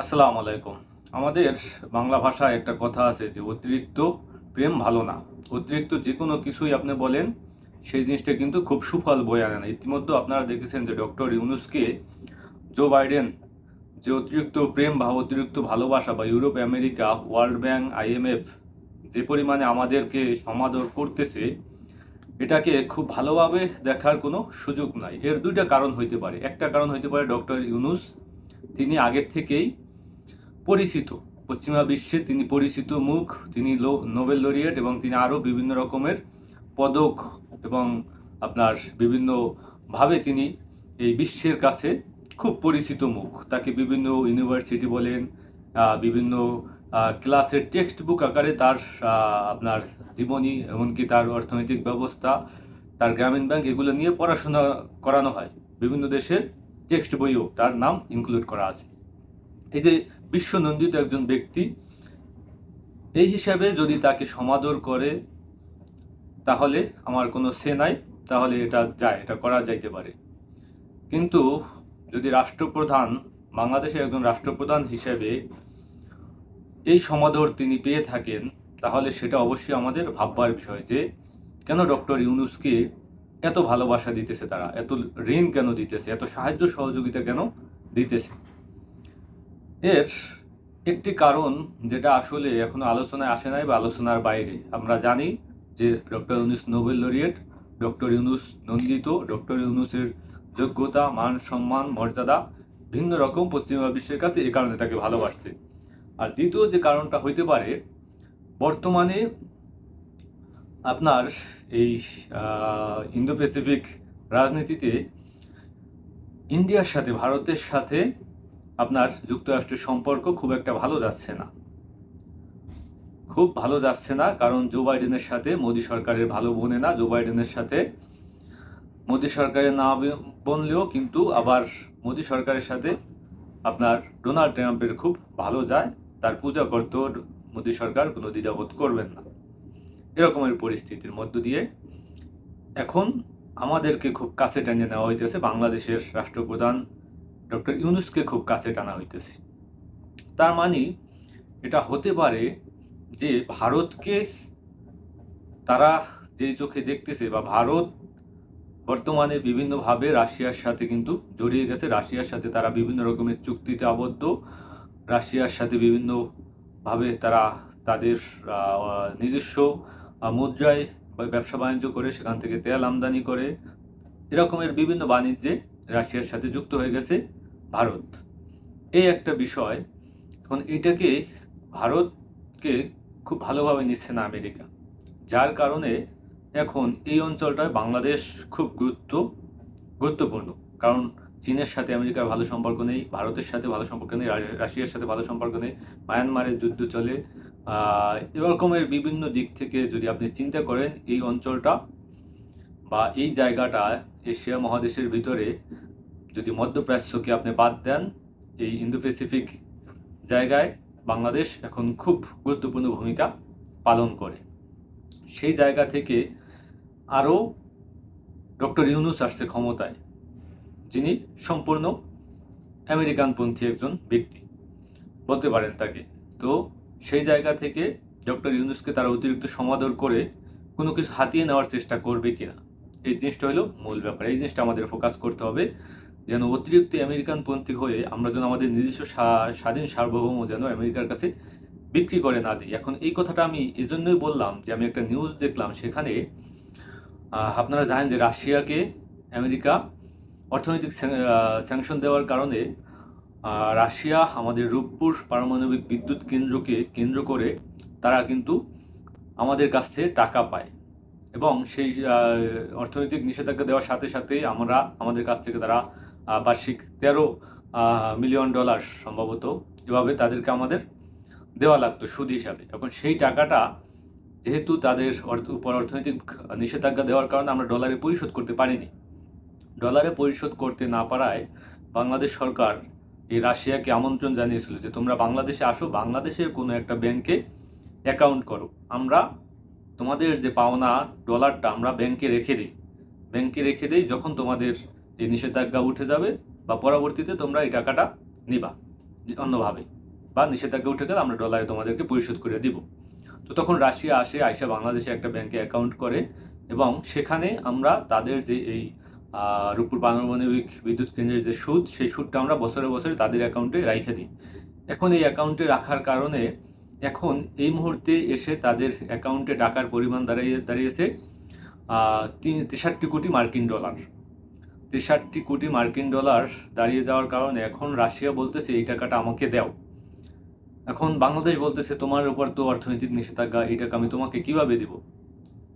আসসালামু আলাইকুম। আমাদের বাংলা ভাষায় একটা কথা আছে যে অতিরিক্ত প্রেম ভালো না। অতিরিক্ত যে কোনো কিছুই আপনি বলেন, সেই জিনিসটা কিন্তু খুব সুফল বয়ে আনে না। ইতিমধ্যে আপনারা দেখেছেন যে ডক্টর ইউনুসকে জো বাইডেন যে অতিরিক্ত প্রেম বা অতিরিক্ত ভালোবাসা বা Europe, America, World Bank IMF যে পরিমাণে আমাদেরকে সমাদর করতেছে, এটাকে খুব ভালোভাবে দেখার কোনো সুযোগ নাই। এর দুইটা কারণ হইতে পারে। একটা কারণ হইতে পারে ডক্টর ইউনুস, তিনি আগের থেকেই পরিচিত। পশ্চিমা বিশ্বে তিনি পরিচিত মুখ, তিনি নোবেল লরিয়েট এবং তিনি আরও বিভিন্ন রকমের পদক এবং আপনার বিভিন্নভাবে তিনি এই বিশ্বের কাছে খুব পরিচিত মুখ। তাকে বিভিন্ন ইউনিভার্সিটি বলেন বিভিন্ন ক্লাসের টেক্সট বুক আকারে তার আপনার জীবনী এমনকি তার অর্থনৈতিক ব্যবস্থা, তার গ্রামীণ ব্যাংক এগুলো নিয়ে পড়াশোনা করানো হয়। বিভিন্ন দেশের টেক্সট বইও তার নাম ইনক্লুড করা আছে। এই যে বিশ্বনন্দিত একজন ব্যক্তি। এই হিসাবে যদি তাকে সমাদর করে, তাহলে আমার কোনো সে নাই, তাহলে এটা যায়, এটা করা যাইতে পারে। কিন্তু যদি রাষ্ট্রপ্রধান বাংলাদেশের একজন রাষ্ট্রপ্রধান হিসেবে এই সমাদর তিনি পেয়ে থাকেন, তাহলে সেটা অবশ্যই আমাদের ভাববার বিষয় যে, কেন ডক্টর ইউনুসকে এত ভালোবাসা দিতেছে তারা? এত ঋণ কেন দিতেছে? এত সাহায্য সহযোগিতা কেন দিতেছে? এর একটি কারণ যেটা আসলে এখনও আলোচনায় আসে নাই বা আলোচনার বাইরে। আমরা জানি যে doctor Yunus Nobel laureate, doctor Yunus নন্দিত, ডক্টর ইউনুসের যোগ্যতা, মান, সম্মান, মর্যাদা ভিন্ন রকম পশ্চিমা বিশ্বের কাছে এই কারণে তাকে ভালোবাসছে। আর দ্বিতীয় যে কারণটা হইতে পারে, বর্তমানে আপনার এই ইন্দো প্যাসিফিক রাজনীতিতে ইন্ডিয়ার সাথে, ভারতের সাথে আপনার যুক্তরাষ্ট্রের সম্পর্ক খুব একটা ভালো যাচ্ছে না। খুব ভালো যাচ্ছে না, কারণ জো বাইডেনের সাথে মোদী সরকারের ভালো বনে না, জো বাইডেনের সাথে মোদী সরকারের না বনলেও কিন্তু আবার মোদী সরকারের সাথে আপনার ডোনাল্ড ট্রাম্পের খুব ভালো যায়, তার পূজা করতেও মোদী সরকার কোনো দ্বিধাবোধ করবেন না। এরকমের পরিস্থিতির মধ্য দিয়ে এখন আমাদেরকে খুব কাছে টেনে নেওয়া হইতেছে বাংলাদেশের রাষ্ট্রপ্রধান ডক্টর ইউনুসকে খুব কাছে টানা হইতেছে। তার মানে এটা হতে পারে যে ভারতকে তারা যে চোখে দেখতেছে বা ভারত বর্তমানে বিভিন্নভাবে রাশিয়ার সাথে কিন্তু জড়িয়ে গেছে। রাশিয়ার সাথে তারা বিভিন্ন রকমের চুক্তিতে আবদ্ধ। রাশিয়ার সাথে বিভিন্নভাবে তারা তাদের নিজস্ব মুদ্রায় ব্যবসা বাণিজ্য করে, সেখান থেকে তেল আমদানি করে, এরকমের বিভিন্ন বাণিজ্যে রাশিয়ার সাথে যুক্ত হয়ে গেছে। ভারত। এই একটা বিষয়, এখন এটাকে ভারতকে খুব ভালোভাবে নিচ্ছে না আমেরিকা, যার কারণে এখন এই অঞ্চলটায় বাংলাদেশ খুব গুরুত্ব, গুরুত্বপূর্ণ। কারণ চীনের সাথে আমেরিকার ভালো সম্পর্ক নেই, ভারতের সাথে ভালো সম্পর্ক নেই রাশিয়ার সাথে ভালো সম্পর্ক নেই, মায়ানমারের যুদ্ধ চলে এরকমের বিভিন্ন দিক থেকে যদি আপনি চিন্তা করেন, এই অঞ্চলটা বা এই জায়গাটা এশিয়া মহাদেশের ভিতরে যদি মধ্যপ্রাচ্যকে আপনি বাদ দেন, এই ইন্দো প্যাসিফিক জায়গায় বাংলাদেশ এখন খুব গুরুত্বপূর্ণ ভূমিকা পালন করে। সেই জায়গা থেকে আরও ডক্টর ইউনুস আসছে ক্ষমতায়, যিনি সম্পূর্ণ আমেরিকানপন্থী একজন ব্যক্তি, বলতে পারেন তাকে। তো সেই জায়গা থেকে ডক্টর ইউনুসকে তারা অতিরিক্ত সমাদর করে কোনো কিছু হাতিয়ে নেওয়ার চেষ্টা করবে কিনা, এই জিনিসটা হলো মূল ব্যাপার। এই জিনিসটা আমাদের ফোকাস করতে হবে। যেন অতিরিক্ত আমেরিকান আমেরিকানপন্থী হয়ে আমরা যেন আমাদের নিজস্ব স্বা- স্বাধীন সার্বভৌম যেন আমেরিকার কাছে বিক্রি করে না দিই। এখন এই কথাটা আমি এজন্যই বললাম যে আমি একটা নিউজ দেখলাম সেখানে আপনারা জানেন যে রাশিয়াকে আমেরিকা অর্থনৈতিক স্যাংশন দেওয়ার কারণে রাশিয়া আমাদের রূপপুর পারমাণবিক বিদ্যুৎ কেন্দ্রকে কেন্দ্র করে তারা কিন্তু আমাদের কাছ থেকে টাকা পায় এবং সেই অর্থনৈতিক নিষেধাজ্ঞা দেওয়ার সাথে সাথে আমরা আমাদের কাছ থেকে তারা বার্ষিক তেরো মিলিয়ন ডলার সম্ভবত। এভাবে তাদেরকে আমাদের দেওয়া লাগতো সুদ হিসাবে। এখন সেই টাকাটা যেহেতু তাদের উপর অর্থনৈতিক নিষেধাজ্ঞা দেওয়ার কারণে আমরা ডলারে পরিশোধ করতে পারিনি। ডলারে পরিশোধ করতে না পারায় বাংলাদেশ সরকার এই রাশিয়াকে আমন্ত্রণ জানিয়েছিল যে, তোমরা বাংলাদেশে আসো, বাংলাদেশের কোনো একটা ব্যাংকে অ্যাকাউন্ট করো। আমরা তোমাদের যে পাওনা ডলারটা আমরা ব্যাংকে রেখে দিই। ব্যাংকে রেখে দিই যখন তোমাদের এই নিষেধাজ্ঞা উঠে যাবে বা পরবর্তীতে তোমরা এই টাকাটা নিবা অন্যভাবে। বা নিষেধাজ্ঞা উঠে গেলে আমরা ডলারে তোমাদেরকে পরিশোধ করে দিব। তো তখন রাশিয়া আসে, আইসা বাংলাদেশে একটা ব্যাংকে অ্যাকাউন্ট করে এবং সেখানে আমরা তাদের যে এই রূপপুর পারমাণবিক বিদ্যুৎ কেন্দ্রের যে সুদ, সেই সুদটা আমরা বছরে বছরে তাদের অ্যাকাউন্টে রাইখে দিই। এখন এই অ্যাকাউন্টে রাখার কারণে এখন এই মুহূর্তে এসে তাদের অ্যাকাউন্টে টাকার পরিমাণ দাঁড়িয়ে, দাঁড়িয়েছে তিন- তেষট্টি কোটি মার্কিন ডলার। তেষট্টি কোটি মার্কিন ডলার দাঁড়িয়ে যাওয়ার কারণে এখন রাশিয়া বলতেছে, এই টাকাটা আমাকে দাও। এখন বাংলাদেশ বলতেছে, তোমার উপর তো অর্থনৈতিক নিষেধাজ্ঞা, এই টাকা আমি তোমাকে কীভাবে দিব?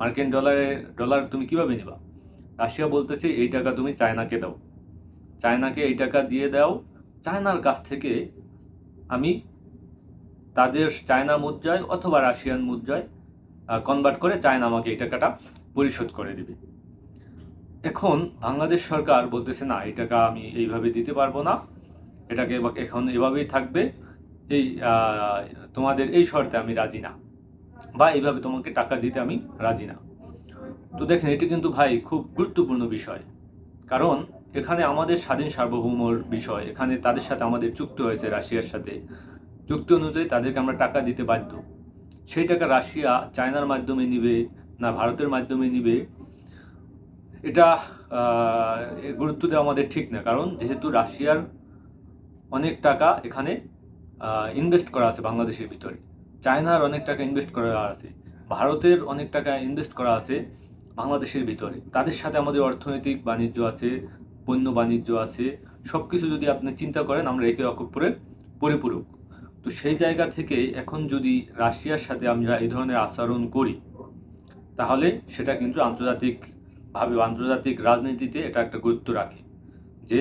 মার্কিন ডলারে, ডলার তুমি কীভাবে নিবা? রাশিয়া বলতেছে, এই টাকা তুমি চায়নাকে দাও। চায়নাকে এই টাকা দিয়ে দাও। চায়নার কাছ থেকে আমি তাদের চায়না মুদ্রায় অথবা রাশিয়ান মুদ্রায় কনভার্ট করে চায়না আমাকে এই টাকাটা পরিশোধ করে দিবে। এখন বাংলাদেশ সরকার বলতেছে, না, এই টাকা আমি এইভাবে দিতে পারব না। এটাকে এখন এভাবেই থাকবে। এই তোমাদের এই শর্তে আমি রাজি না। বা এইভাবে তোমাকে টাকা দিতে আমি রাজি না। তো দেখেন, এটি কিন্তু ভাই খুব গুরুত্বপূর্ণ বিষয়। কারণ এখানে আমাদের স্বাধীন সার্বভৌমর বিষয়, এখানে তাদের সাথে আমাদের চুক্তি হয়েছে রাশিয়ার সাথে। চুক্তি অনুযায়ী তাদেরকে আমরা টাকা দিতে বাধ্য। সেই টাকা রাশিয়া চায়নার মাধ্যমে নিবে না, ভারতের মাধ্যমে নিবে এটা গুরুত্ব দেওয়া আমাদের ঠিক না। কারণ যেহেতু রাশিয়ার অনেক টাকা এখানে ইনভেস্ট করা আছে বাংলাদেশের ভিতরে। চায়নার অনেক টাকা ইনভেস্ট করা আছে। ভারতের অনেক টাকা ইনভেস্ট করা আছে বাংলাদেশের ভিতরে। তাদের সাথে আমাদের অর্থনৈতিক বাণিজ্য আছে, পণ্য বাণিজ্য আছে। সব কিছু যদি আপনি চিন্তা করেন, আমরা একে অপরের পরিপূরক। তো সেই জায়গা থেকে এখন যদি রাশিয়ার সাথে আমরা এই ধরনের আচরণ করি, তাহলে সেটা কিন্তু আন্তর্জাতিকভাবে আন্তর্জাতিক রাজনীতিতে এটা একটা গুরুত্ব রাখে যে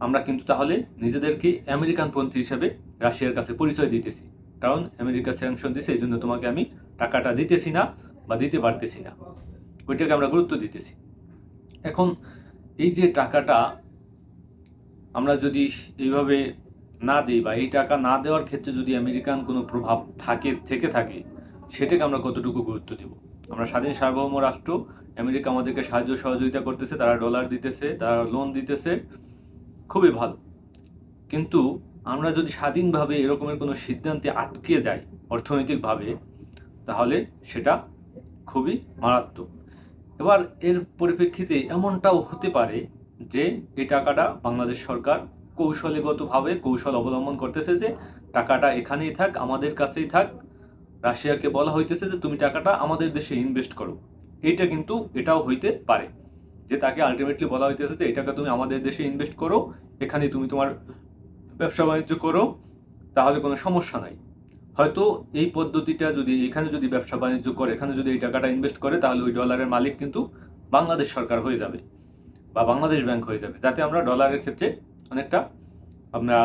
আমরা কিন্তু তাহলে নিজেদেরকে আমেরিকান পন্থী হিসেবে রাশিয়ার কাছে পরিচয় দিতেছি। কারণ আমেরিকা স্যাংশন দিছে, এই জন্য তোমাকে আমি টাকাটা দিতেছি না বা দিতে পারতেছি না। ওইটাকে আমরা গুরুত্ব দিতেছি। এখন এই যে টাকাটা আমরা যদি এইভাবে না দিই বা এই টাকা না দেওয়ার ক্ষেত্রে যদি আমেরিকান কোনো প্রভাব থাকে, থেকে থাকে, সেটাকে আমরা কতটুকু গুরুত্ব দিব? আমরা স্বাধীন সার্বভৌম রাষ্ট্র আমেরিকা আমাদেরকে সাহায্য সহযোগিতা করতেছে, তারা ডলার দিতেছে, তারা লোন দিতেছে। খুবই ভালো। কিন্তু আমরা যদি স্বাধীনভাবে এরকমের কোনো সিদ্ধান্তে আটকে যাই অর্থনৈতিকভাবে, তাহলে সেটা খুবই মারাত্মক। এবার এর পরিপ্রেক্ষিতে এমনটাও হতে পারে যে এই টাকাটা বাংলাদেশ সরকার কৌশলগতভাবে কৌশল অবলম্বন করতেছে যে টাকাটা এখানেই থাক, আমাদের কাছেই থাক। রাশিয়াকে বলা হইতেছে যে তুমি টাকাটা আমাদের দেশে ইনভেস্ট করো। এইটা কিন্তু এটাও হইতে পারে। যে তাকে আলটিমেটলি বলা হইতেছে যে এই টাকা তুমি আমাদের দেশে ইনভেস্ট করো এখানে তুমি তোমার ব্যবসা বাণিজ্য করো, তাহলে কোনো সমস্যা নাই। হয়তো এই পদ্ধতিটা যদি এখানে যদি ব্যবসা বাণিজ্য করে, এখানে যদি এই টাকাটা ইনভেস্ট করে, তাহলে ওই ডলারের মালিক কিন্তু বাংলাদেশ সরকার হয়ে যাবে বা বাংলাদেশ ব্যাংক হয়ে যাবে। যাতে আমরা ডলারের ক্ষেত্রে অনেকটা আমরা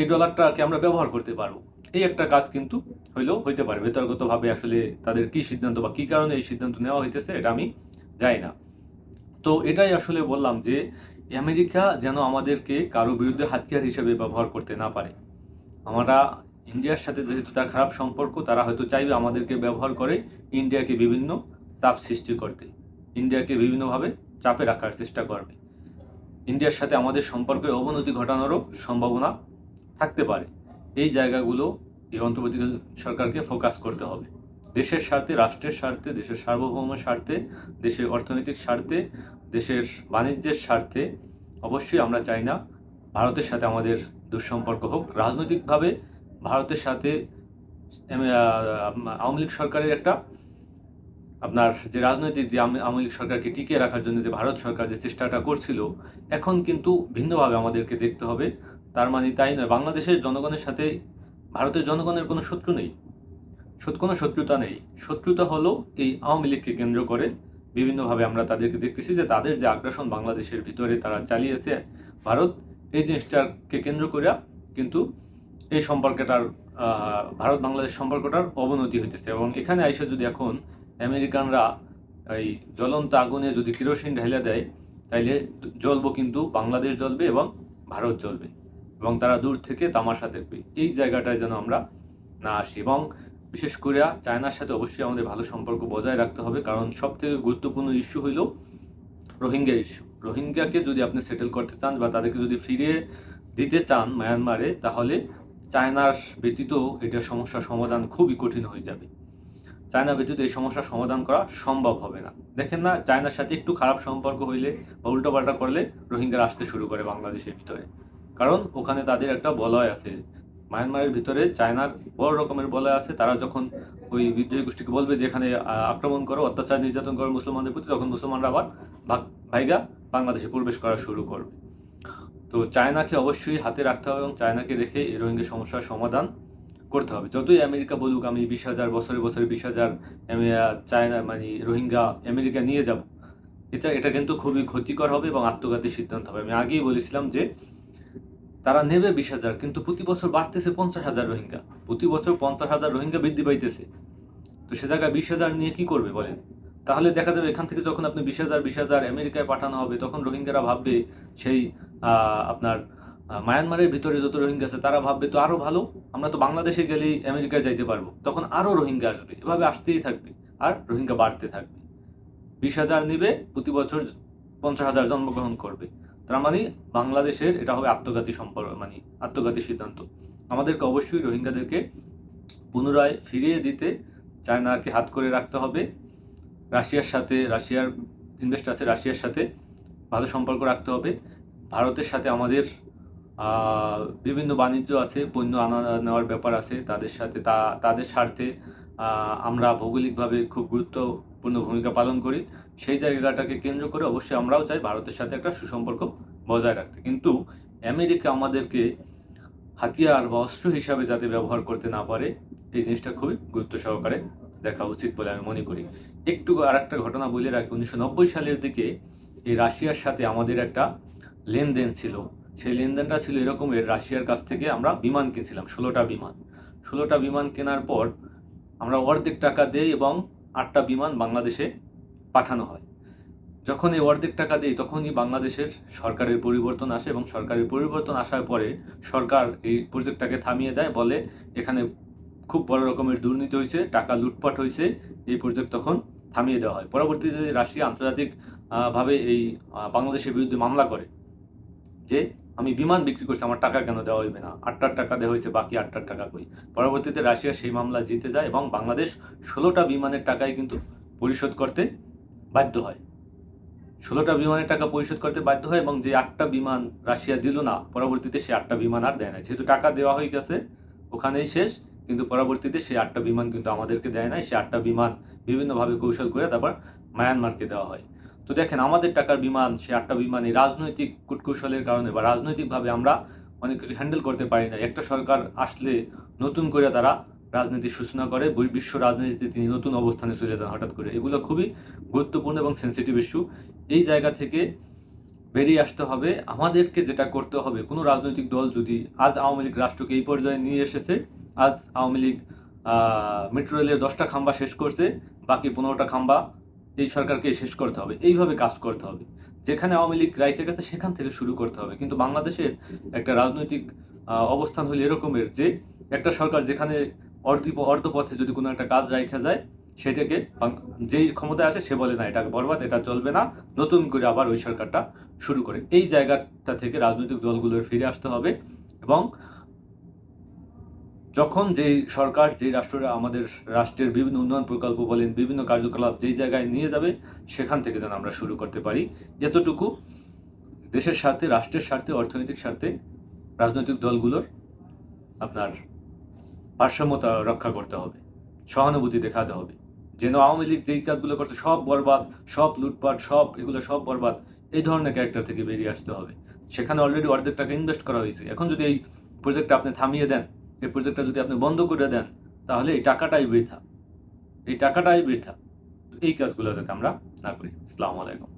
এই ডলারটাকে আমরা ব্যবহার করতে পারব। এই একটা কাজ কিন্তু হইলেও হইতে পারে। বেতর্গতভাবে আসলে তাদের কি সিদ্ধান্ত বা কি কারণে এই সিদ্ধান্ত নেওয়া হইতেছে এটা আমি জানি না। তো এটাই আসলে বললাম যে, আমেরিকা যেন আমাদেরকে কারও বিরুদ্ধে হাতিয়ার হিসেবে ব্যবহার করতে না পারে। আমরা ইন্ডিয়ার সাথে যেহেতু তার খারাপ সম্পর্ক, তারা হয়তো চাইবে আমাদেরকে ব্যবহার করে ইন্ডিয়াকে বিভিন্ন চাপ সৃষ্টি করতে। ইন্ডিয়াকে বিভিন্নভাবে চাপে রাখার চেষ্টা করবে। ইন্ডিয়ার সাথে আমাদের সম্পর্কে অবনতি ঘটানোরও সম্ভাবনা থাকতে পারে। এই জায়গাগুলো এই অন্তর্বর্তী সরকারকে ফোকাস করতে হবে। দেশের স্বার্থে, রাষ্ট্রের স্বার্থে, দেশের সার্বভৌমের স্বার্থে, দেশের অর্থনৈতিক স্বার্থে, দেশের বাণিজ্যের স্বার্থে অবশ্যই আমরা চাই না ভারতের সাথে আমাদের দুঃসম্পর্ক হোক। রাজনৈতিকভাবে ভারতের সাথে আওয়ামী লীগ সরকারের একটা আপনার যে রাজনৈতিক যে আওয়ামী লীগ সরকারকে টিকিয়ে রাখার জন্য যে ভারত সরকার যে চেষ্টাটা করছিল, এখন কিন্তু ভিন্নভাবে আমাদেরকে দেখতে হবে। তার মানে তাই নয়, বাংলাদেশের জনগণের সাথে ভারতের জনগণের কোনো শত্রু নেই। কোনো শত্রুতা নেই। শত্রুতা হলো এই আওয়ামী লীগকে কেন্দ্র করে বিভিন্নভাবে আমরা তাদেরকে দেখতেছি যে তাদের যে আগ্রাসন বাংলাদেশের ভিতরে তারা চালিয়েছে, ভারত এই জিনিসটাকে কেন্দ্র করে কিন্তু এই সম্পর্কটার ভারত বাংলাদেশ সম্পর্কটার অবনতি হইতেছে। এবং এখানে আইসে যদি এখন আমেরিকানরা এই জ্বলন্ত আগুনে যদি কেরোসিন ঢেলে দেয়, তাইলে জ্বলবো কিন্তু বাংলাদেশ জ্বলবে এবং ভারত জ্বলবে। এবং তারা দূর থেকে তামাশা দেখবে। এই জায়গাটায় যেন আমরা না আসি এবং বিশেষ করে চায়নার সাথে অবশ্যই আমাদের ভালো সম্পর্ক বজায় রাখতে হবে, কারণ সব থেকে গুরুত্বপূর্ণ ইস্যু হইল রোহিঙ্গা ইস্যু রোহিঙ্গাকে যদি আপনি সেটেল করতে চান বা তাদেরকে যদি ফিরিয়ে দিতে চান মায়ানমারে, তাহলে চায়নার ব্যতীত এটা সমস্যার সমাধান খুবই কঠিন হয়ে যাবে। চায়না ব্যতীত এই সমস্যার সমাধান করা সম্ভব হবে না। দেখেন না, চায়নার সাথে একটু খারাপ সম্পর্ক হইলে বা উল্টোপাল্টা করলে রোহিঙ্গারা আসতে শুরু করে বাংলাদেশের ভিতরে। কারণ ওখানে তাদের একটা বলয় আছে। মায়ানমারের ভিতরে চায়নার বড় রকমের বলয় আছে। তারা যখন ওই বিদ্রোহী গোষ্ঠীকে বলবে যে এখানে আক্রমণ করো, অত্যাচার, নির্যাতন করো মুসলমানদের প্রতি, তখন মুসলমানরা আবার ভাইগা বাংলাদেশে প্রবেশ করা শুরু করবে। তো চায়নাকে অবশ্যই হাতে রাখতে হবে এবং চায়নাকে রেখে এই রোহিঙ্গা সমস্যার সমাধান করতে হবে। যতই আমেরিকা বলুক, আমি বিশ হাজার, বছরে বছরে বিশ হাজার চায়না মানে রোহিঙ্গা, আমেরিকা নিয়ে যাব। এটা এটা কিন্তু খুবই ক্ষতিকর হবে এবং আত্মঘাতী সিদ্ধান্ত হবে। আমি আগেই বলেছিলাম যে তারা নেবে বিশ হাজার, কিন্তু প্রতি বছর বাড়তেছে পঞ্চাশ হাজার রোহিঙ্গা। প্রতি বছর পঞ্চাশ হাজার রোহিঙ্গা বৃদ্ধি পাইতেছে। তো সে জায়গায় বিশ হাজার নিয়ে কি করবে বলেন? তাহলে দেখা যাবে এখান থেকে যখন আপনি বিশ হাজার বিশ হাজার আমেরিকায় পাঠানো হবে, তখন রোহিঙ্গারা ভাববে সেই আপনার মায়ানমারের ভিতরে যত রোহিঙ্গা আছে, তারা ভাববে তো আরও ভালো, আমরা তো বাংলাদেশে গেলেই আমেরিকায় যাইতে পারব। তখন আরও রোহিঙ্গা আসবে। এভাবে আসতেই থাকবে, আর রোহিঙ্গা বাড়তে থাকবে। বিশ হাজার নেবে, প্রতি বছর পঞ্চাশ হাজার জন্মগ্রহণ করবে। তার মানে বাংলাদেশের এটা হবে আত্মঘাতী সম্পর্ক মানে আত্মঘাতী সিদ্ধান্ত। আমাদেরকে অবশ্যই রোহিঙ্গাদেরকে পুনরায় ফিরিয়ে দিতে চায়নাকে হাত করে রাখতে হবে। রাশিয়ার সাথে, রাশিয়ার ইনভেস্ট আছে, রাশিয়ার সাথে ভালো সম্পর্ক রাখতে হবে। ভারতের সাথে আমাদের বিভিন্ন বাণিজ্য আছে, পণ্য আনা, নেওয়ার ব্যাপার আছে, তাদের সাথে, তা, তাদের স্বার্থে আমরা ভৌগোলিকভাবে খুব গুরুত্বপূর্ণ ভূমিকা পালন করি। সেই জায়গাটাকে কেন্দ্র করে অবশ্যই আমরাও চাই ভারতের সাথে একটা সুসম্পর্ক বজায় রাখতে। কিন্তু আমেরিকা আমাদেরকে হাতিয়ার বা অস্ত্র হিসাবে যাতে ব্যবহার করতে না পারে, এই জিনিসটা খুবই গুরুত্ব সহকারে দেখা উচিত বলে আমি মনে করি। একটু আর একটা ঘটনা বলে রাখি, উনিশশো নব্বই সালের দিকে এই রাশিয়ার সাথে আমাদের একটা লেনদেন ছিল। সেই লেনদেনটা ছিল এরকমের রাশিয়ার কাছ থেকে আমরা বিমান কিনছিলাম, ষোলোটা বিমান। ষোলোটা বিমান কেনার পর আমরা অর্ধেক টাকা দেই এবং আটটা বিমান বাংলাদেশে পাঠানো হয়। যখন এই অর্ধেক টাকা দেয় তখনই বাংলাদেশের সরকারের পরিবর্তন আসে এবং সরকারের পরিবর্তন আসার পরে সরকার এই প্রজেক্টটাকে থামিয়ে দেয়, বলে এখানে খুব বড় রকমের দুর্নীতি হয়েছে, টাকা লুটপাট হয়েছে, এই প্রজেক্ট তখন থামিয়ে দেওয়া হয়। পরবর্তীতে রাশিয়া আন্তর্জাতিক ভাবে এই বাংলাদেশের বিরুদ্ধে মামলা করে যে, আমি বিমান বিক্রি করছি, আমার টাকা কেন দেওয়া হইবে না? আটটার টাকা দেওয়া হয়েছে, বাকি আটটার টাকা কই? পরবর্তীতে রাশিয়া সেই মামলা জিতে যায় এবং বাংলাদেশ ষোলোটা বিমানের টাকায় কিন্তু পরিশোধ করতে বাধ্য হয়। ষোলোটা বিমানের টাকা পরিশোধ করতে বাধ্য হয় এবং যে আটটা বিমান রাশিয়া দিল না, পরবর্তীতে সে আটটা বিমান আর দেয় না যেহেতু টাকা দেওয়া হয়ে গেছে ওখানেই শেষ, কিন্তু পরবর্তীতে সেই আটটা বিমান কিন্তু আমাদেরকে দেয় নাই। সে আটটা বিমান বিভিন্নভাবে কৌশল করে তারপর মায়ানমারকে দেওয়া হয়। তো দেখেন, আমাদের টাকার বিমান, সে আটটা বিমান এই রাজনৈতিক কুটকৌশলের কারণে বা রাজনৈতিকভাবে আমরা অনেক কিছু হ্যান্ডেল করতে পারি না। একটা সরকার আসলে নতুন করে তারা রাজনীতির সূচনা করে বিশ্ব রাজনীতিতে তিনি নতুন অবস্থানে চলে যান হঠাৎ করে। এগুলো খুবই গুরুত্বপূর্ণ এবং সেন্সিটিভ ইস্যু এই জায়গা থেকে বেরিয়ে আসতে হবে। আমাদেরকে যেটা করতে হবে, কোনো রাজনৈতিক দল যদি আজ আওয়ামী লীগ রাষ্ট্রকে এই পর্যায়ে নিয়ে এসেছে, আজ আওয়ামী লীগ মেট্রো রেলের দশটা খাম্বা শেষ করছে, বাকি পনেরোটা খাম্বা এই সরকারকে শেষ করতে হবে। এইভাবে কাজ করতে হবে। যেখানে আওয়ামী লীগ রাইখে গেছে, সেখান থেকে শুরু করতে হবে। কিন্তু বাংলাদেশের একটা রাজনৈতিক অবস্থান হলো এরকমের যে, একটা সরকার যেখানে অর্ধি অর্ধপথে যদি কোনো একটা কাজ রাইখা যায়, সেটাকে যেই ক্ষমতায় আসে সে বলে না এটা বরবাদ, এটা চলবে না। নতুন করে আবার ওই সরকারটা শুরু করে। এই জায়গাটা থেকে রাজনৈতিক দলগুলোর ফিরে আসতে হবে এবং যখন যেই সরকার, যেই রাষ্ট্ররা আমাদের রাষ্ট্রের বিভিন্ন উন্নয়ন প্রকল্প বলেন, বিভিন্ন কার্যকলাপ যেই জায়গায় নিয়ে যাবে, সেখান থেকে যেন আমরা শুরু করতে পারি। এতটুকু দেশের স্বার্থে, রাষ্ট্রের স্বার্থে, অর্থনৈতিক স্বার্থে রাজনৈতিক দলগুলোর আপনার ভারসাম্যতা রক্ষা করতে হবে, সহানুভূতি দেখাতে হবে। যেন আওয়ামী লীগ যেই কাজগুলো করছে সব বরবাদ, সব লুটপাট, সব এগুলো সব বরবাদ, এই ধরনের ক্যারেক্টার থেকে বেরিয়ে আসতে হবে। সেখানে অলরেডি অর্ধেক টাকা ইনভেস্ট করা হয়েছে। এখন যদি এই প্রজেক্টটা আপনি থামিয়ে দেন, এই প্রজেক্টটা যদি আপনি বন্ধ করে দেন, তাহলে এই টাকাটাই বৃথা। এই টাকাটাই বৃথা। এই কাজগুলো যাতে আমরা না করি। আসসালামু আলাইকুম।